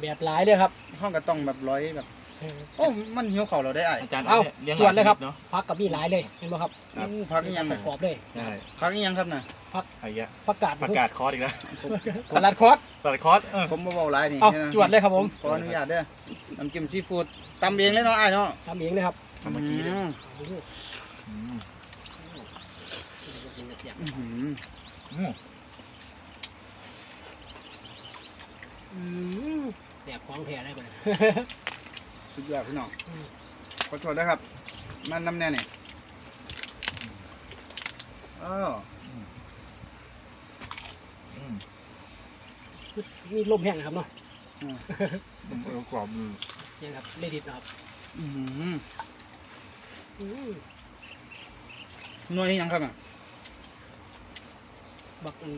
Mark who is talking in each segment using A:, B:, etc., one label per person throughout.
A: แบบหลายเลยครับ
B: ห้องก็ต้องแบบร้อยแบบ โอ้ มันหิวเข่าวเราได้ไอ้
C: อาจารย์
A: เอา
C: เลี้ยง
A: จวดเลยครับ
C: เนาะ
A: พักกับมีหลายเลยเห็นไหมครับ
C: ครับ
B: อู้พักอีหยัง
A: ป
B: น่ะ
A: ระกอบเลย
C: ใช่
B: พักอีหยังครับน่ะ
C: ไอ้เงี้ย
A: ประกาศ
C: ประกาศคอร์สอีกแล้ว
A: สลัดคอร์ส
C: ตัดคอร์สเออ
B: ผมบ่เบาหลายนี่
A: เอา
B: นะ
A: จวดเลยครับผม
B: ขออนุญาตเด้อน้ำจิ้มซีฟู้ดตำเองเลยเนาะไอ้ายเนาะ
A: ทำเองเลยครับ
C: ทำเมื่อกี้เนี่ย
B: อืม
C: อืม
B: อื้อหือ
C: อืม
A: อืมแสบของแท้ได้ก่อนเลย
B: สุดยอดพี่น้องขอโทษนะครับ มันน้ำแน่นี่อ้าว
C: อืม
A: มีลมแห้งนะครับเนาะ
B: อืม
C: อืมเออกรอบอืม
A: ยังครับเลดิตนะครับ
B: อื้อหือ
A: อืม
B: หน่วยอีหยังครับน่ะ
A: บักอัน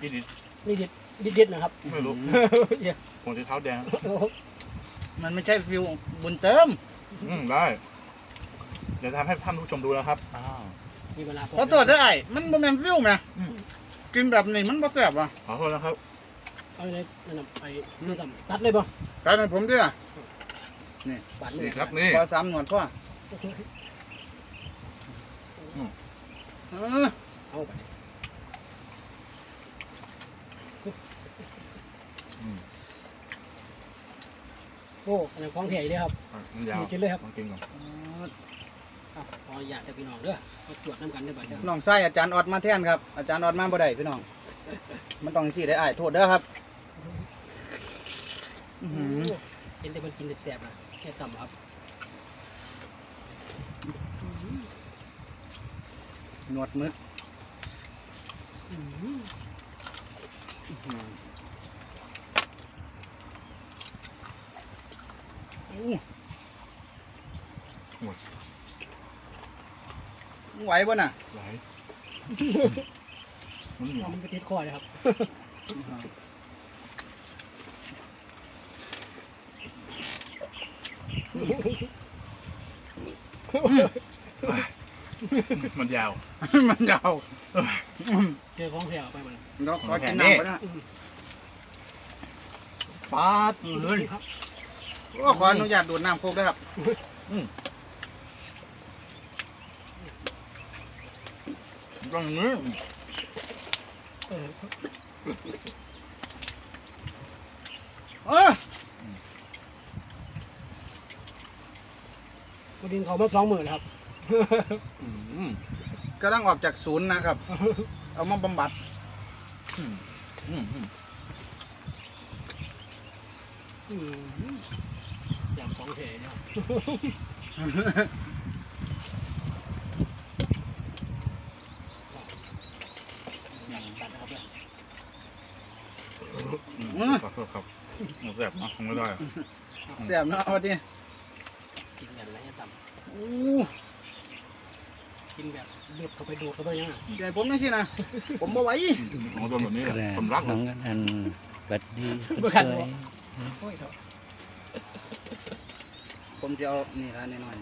C: นี่ดิ
A: เลดิตดิด ดิดนะครับ
C: ไม่รู้
A: เดี๋ยว
C: ผมจะเท้าแดง
B: มันไม่ใช่ฟิวบุญเติม
C: อืมได้ เดี๋ยวทำให้ท่านผู้ชมดูนะครับ อ้าว
A: มีเวลาพอ
B: ขอโทษเด้อไอ้ายมันบ่แม่นฟิวแหม
C: อืม
B: กินแบบนี้มันบ่แซ่บว่ะ
C: ขอโทษนะครับ
A: เอาเลยนั่นน่ะไปนี่ทำตัดเลยป่ะ
B: กลายเป็นผมเด้อนี่
A: บาดมือ
C: นี่ครับนี่
B: ขอสามหนวดพ่อ
C: อืม
B: เออ
A: เอาไป
C: อืม
A: โอ้อันนั้นของแท้เลยครับ
C: อะมันยาว
A: กินเลยครับ
C: ลองกินก่อน
A: อะขออยากจะพี่น้องเด้อมาตรวจน้ำกันเด้อบัดเด้อ
B: น้องไส้อาจารย์ออดมาแทนครับ อาจารย์ออดมาบ่ได้พี่น้อง มันต้องสิได้อ้ายโทษเด้อครับอื้อหือ
A: เห็นแต่มันกินแสบๆนะแค่ต่ำครับ
B: หนวดมึก
A: อืม
B: อื้อหือ อู้
C: โอ้ย
B: ไหวบ่น่ะ
C: ไหลมันเหนียว
A: เอามันไปติดคอเลยครับ
C: มันยาว
B: มันยาว
A: เจอของแท้เอาไปหมดเลย
B: เราขอกิน
C: แค่นี้
B: น้ำก่อนนะ
C: ปาดเลย
A: ครับ
B: โอ้ขออนุญาตดูดน้ำโคกด้วยครับ
C: อืมต้องอย่างนี้
A: เออ
B: เออ
A: กูดินเขามาสองหมื่นครับ
C: อืม
B: กำลังออกจากศูนย์นะครับ เอามาบำบัด
C: อืมอืมอืม
A: อืมแสบ ของแท้เนี่ยอยากตัดนะครับเนี่ย
C: อืมขอโทษครับหมูแสบนะทำไม่ได้อะ
B: เสียบเนาะเอาดิ
A: กินแบบไรเนี่ยต่
B: อู้ำ
A: กินแบบเลือบเข้าไปดูดเข้าไปยังไง
B: เดี๋ยวผมไม่ใช่นะ ผมบ่ไหว
C: ผมโดนแบบนี้
D: ก
C: แห
D: ระ
C: ละผมรัก
D: น้
C: มั
D: อนงอันบัดดีคน
A: บ่
D: ส
A: คัน
D: ว
A: บ่
D: ย
A: โอ้ยเถอะ
B: ผมจะเอานี่ละน้อย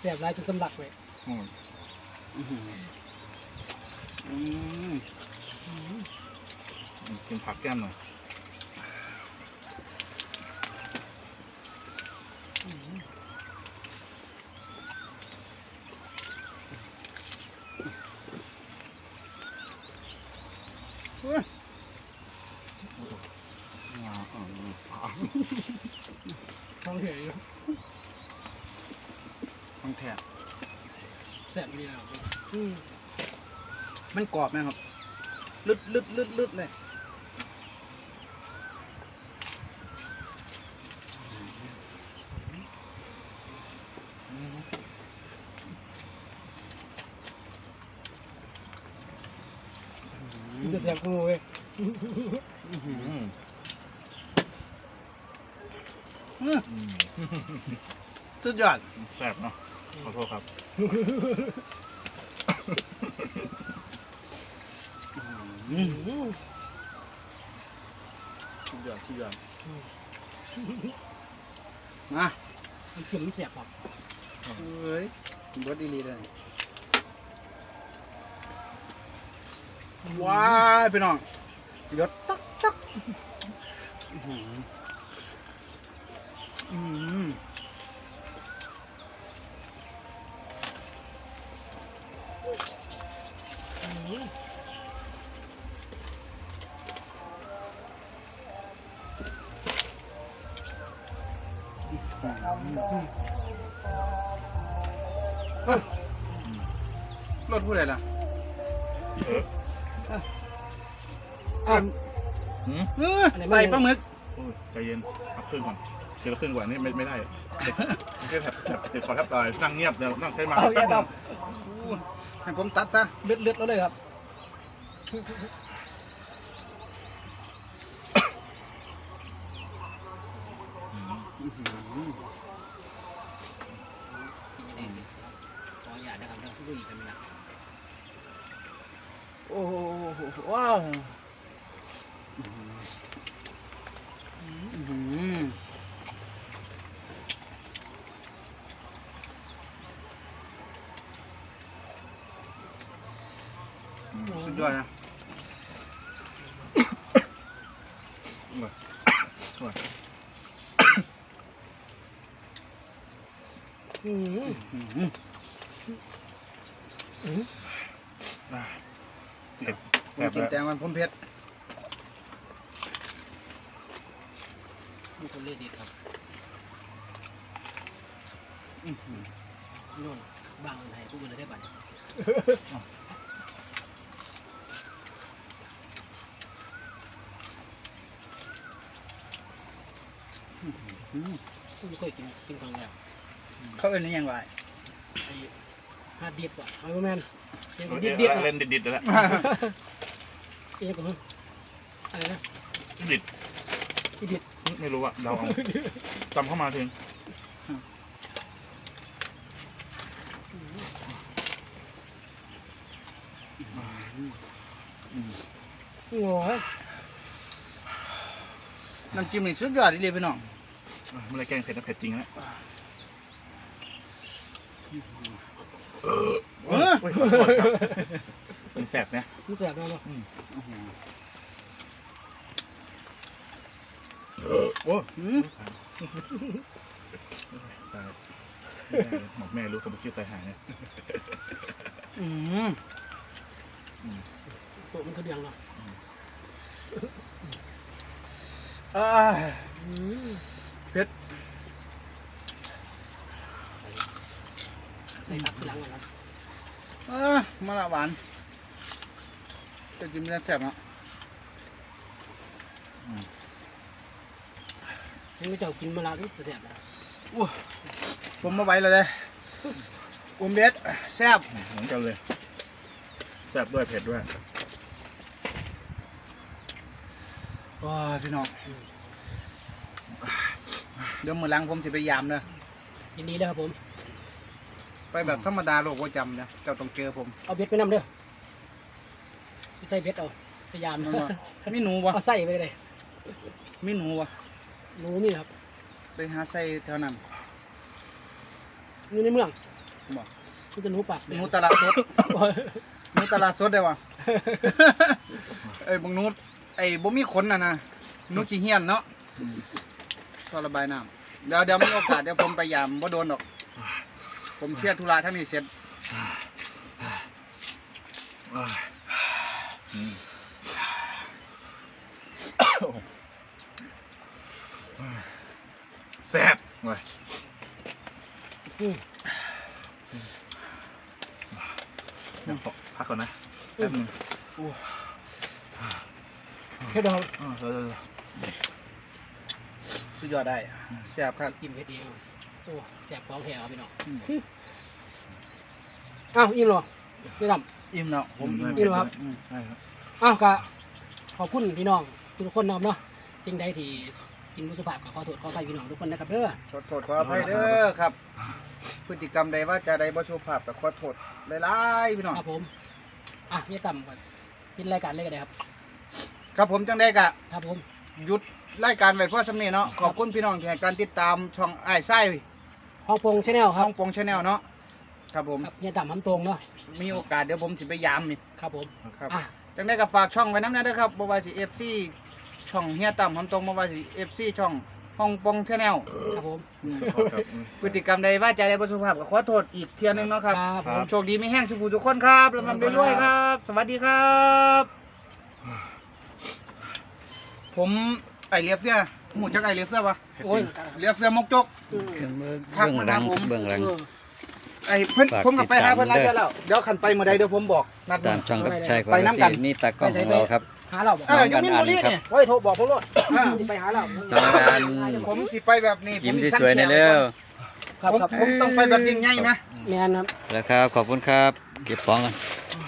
A: แสบลายจนสำลักไป
C: อืม
B: ๆอื้อหืออืม
C: กินผักแก้มหน่อย
B: เฮ้ย
C: อ่าอ่าอ่า
A: ท้องเหี่ยวอยู่
B: ของแท้
A: แสบดีแล้วอืม
B: มันกรอบไหมครับลึดลึดลึดลึดเลย
A: มันจะแสบกูเว้ย
B: อื้อหือ
C: อืม
B: อื้อ
C: อืม
B: สุดยอด
C: แสบเนาะขอโทษครับ
B: อื้อ
A: อืม
B: สุดยอดสุดยอดมา
A: มันเค็มมันแสบครับ
B: เฮ้ยรสดีๆเลยว้ายพี่น้องยศตักตัก เอ้ยรถผู้ใดล่ะ
C: เออ
A: อ้าว
C: หืม
B: เออใส่ปลาหมึก
C: โอ้ยใจเย็นเอาครึ่งก่อนทีละครึ่งก่อนนี่ไม่ไม่ได้ไม่ใช่แถบแถบติดคอแทบตายนั่งเงียบเดี๋ยวนั่งใช้มา
A: เอาอย่าด
B: อู้ให้ผมตัดซะำ
A: เลือดเลือดแล้วเลยครับ
C: อืม
B: อื้อหือ
A: กินยังไงดีขออย่าตนะครับเดี๋ย วลุยกันไม่ได้
B: โอ้โหว้าวอื้อหือสุดยอดนะ
A: อืม
B: อื
A: ม
C: เผ็ด
B: ผ
C: แส
B: ม
C: บ
B: กิน
C: แล้ว
B: แตงมันผมเผ็ด
A: มีคนเล่นดีครับ
B: อื้อหือ
A: โน่นบางไทยผู้บริได้บัตรผู้ไม่เคยกินกินครั้งแรก
B: เขาเอ็นนี่ยังไง
A: ไอ้ ฮาร์ดดิสว่ะเอาแมนเสียง
C: เอ
A: ดิ
C: อ
A: ดดิด
C: เล่นดิดๆแล้ว
A: เสียงของอะไรนะ
C: ดิด
A: อีดิด
C: ไม่รู้อะเราเอาจำเข้ามาถึง
A: โอ้ย
B: น้ำจิ้มนี่สุดยอดเลยพี่น้อง
C: อะไม่ได้แกล้งเผ็ดนะเผ็ดจริงนะ
B: เออ
C: โอ้ยขอโทษครับมันแสบเนี่ย
A: มันแสบมากเนาะ
C: โอ้ย
B: อืม
C: ตายไม่ได้เลยบอกแม่รู้เขาไปคิดตายหายเนี่ย
B: อืม
C: อืม
A: ตัวมันคือเดียงเนาะ
B: อ่า
A: อืม
B: เผ็ด
A: ใส่ผักทีหลังก่อนครับ
B: อ่ามาละหวานจะกินไม่ได้แซ่บเนาะ
C: อืม
A: ให้ไม่เจ้ากินมาละอุ๊ยจะแสบนะ
B: อู้ผมมาไหวเลยเลยอุ้มเบ็ดแซ่บ
C: เหมือนกันเลยแสบด้วยเผ็ดด้วย
B: ว้าพี่น้องเดี๋ยวมื้อหลังผมสิไปยามเด้อ
A: ยินดีเลยครับผม
B: ไป แบบธรรมดาโลกประจำเนี่ยเจ้าต้องเจอผม
A: เอาเบ็ดไปนำเด้อไปใส่เบ็ดเอาพยายาม
B: นั่นว่ะมีหนูบ่
A: เอาใส่ไปเลย
B: มีหนูบ่
A: หนูนี่ครับ
B: ไปหาใส่แถวนั้น
A: อยู่ในเมือง
B: บ่
A: มันจะหนูปาก
B: หนูตลาดสดหนูตลาดสดได้บ่เอ้ยบางหนูไอ้บ่มีขนน่ะนะหนูขี้เหี้ยนเนาะ
C: อืม
B: ท่อระบายน้ำเดี๋ยวเดี๋ยวมีโอกาสเดี๋ยวผมไปยามบ่โดนดอก ผมเคลียร์ธุระทั้งนี้เสร็จ
C: อ่าอืมแสบเว้ย
A: อืม
C: เดี๋ยวขอพักก่อนนะแป๊บนึง
A: เฮ็ดเอา
C: อ่าเดี๋ยวเดี๋ยวเดี๋ยว
B: สุดยอดได้แซ่บครับ
A: กินเฮ็ดเอง โอ้แสบของแถวพี่น้อง
B: อืม
A: อ้าวอิ่มเหรอไม่ทำ
B: อิ่มแล้วผม
C: อื
A: นี่เหรอครับ
B: อืม
C: ใช่ครับ
A: อ้าวก็ขอบคุณพี่น้องทุกคนนะครับเนาะสิ่งใดที่กินมุสุภาพก็ขอโทษขออภัยพี่น้องทุกคนนะครับเด้อ
B: ขอโทษขออภัยเด้อครับ พฤติกรรมใดว่าจะใดบ่สุภาพก็ขอโทษหลายๆพี่น้อง
A: ครับผม อะเนี่ยต่ำก่อนปิดรายการเลยก็ได้ครับ
B: ครับผมจังได้กะ
A: ครับผม
B: หยุดรายการไว้เพราะสำเนีเนาะขอบคุณพี่น้องที่ให้การติดตามช่องอ้ายไส้
A: ห้องโปงชาแนลค
B: ห้
A: รับ
B: องปงชาแนลเนาะครับผม
A: ครับเนี่ยต่ำทำตรงเนาะ
B: มีโอกาสเดี๋ยวผมสิไปยามนี่
A: ครับผม
B: ครับ
A: อะ
B: จังได้ก็ฝากช่องไว้น้ำนะเด้อครับบ่ว่าสิ FC ช่องเฮียต่ำผมตรงบ่ว่าสิ FC ช่องห้องปงชาแนล
A: ครับผม
C: ขอโทษครับอืม
B: พฤติกรรมใดว่าใจใดบ่สุภาพก็ขอโทษอีกเทียหนึงเนาะครับ
A: ครับผม
B: โชคดีไม่แห้งสุขทุกคนครับลำลำรวยๆครับ สวัสดีครับ ผมไอเลียเฟียหมูจักไอเรือเสื้อปะ
A: โอ้ย
B: เรือเสื้อมกจก
A: อืม
D: เบื้อง
B: ทัก
D: เบื้อง
B: มา
D: หลั
B: ถางมผม
D: เบื้องหลัง
A: เออ
B: ไอเพิ่น
D: ฝาก
B: ผมกับไปหา
D: ติดตาม
B: เพิ่นหลาย
D: เด้อ
B: เดือนแล้วเดี๋ยวขันไปเมื่อใดเดี๋ยวผมบอกนัด
D: ตาม
B: มา
D: ช่องกับชายของ
B: ไปน้ำกัน
D: สีนี่ตากล้องของเราครับ
A: หาเราบ่
B: เอออยู่มินบุรีเนี่ย
A: โอ้ยโทรบอกผมโลด
B: อ่า
A: สิไปหาเรา
D: น้องการ
B: ผมสิไปแบบนี้
D: ยิ้ม
B: ผ
D: ที่สวยๆหนะเร็ว
A: ครับ
B: ผม
A: ครับ
B: ผมต้องไปแบบยิ่งใหญ่นะ
A: แม่นครับ
D: แล้วครับ ขอบคุณครับ เก็บของกัน
A: อืม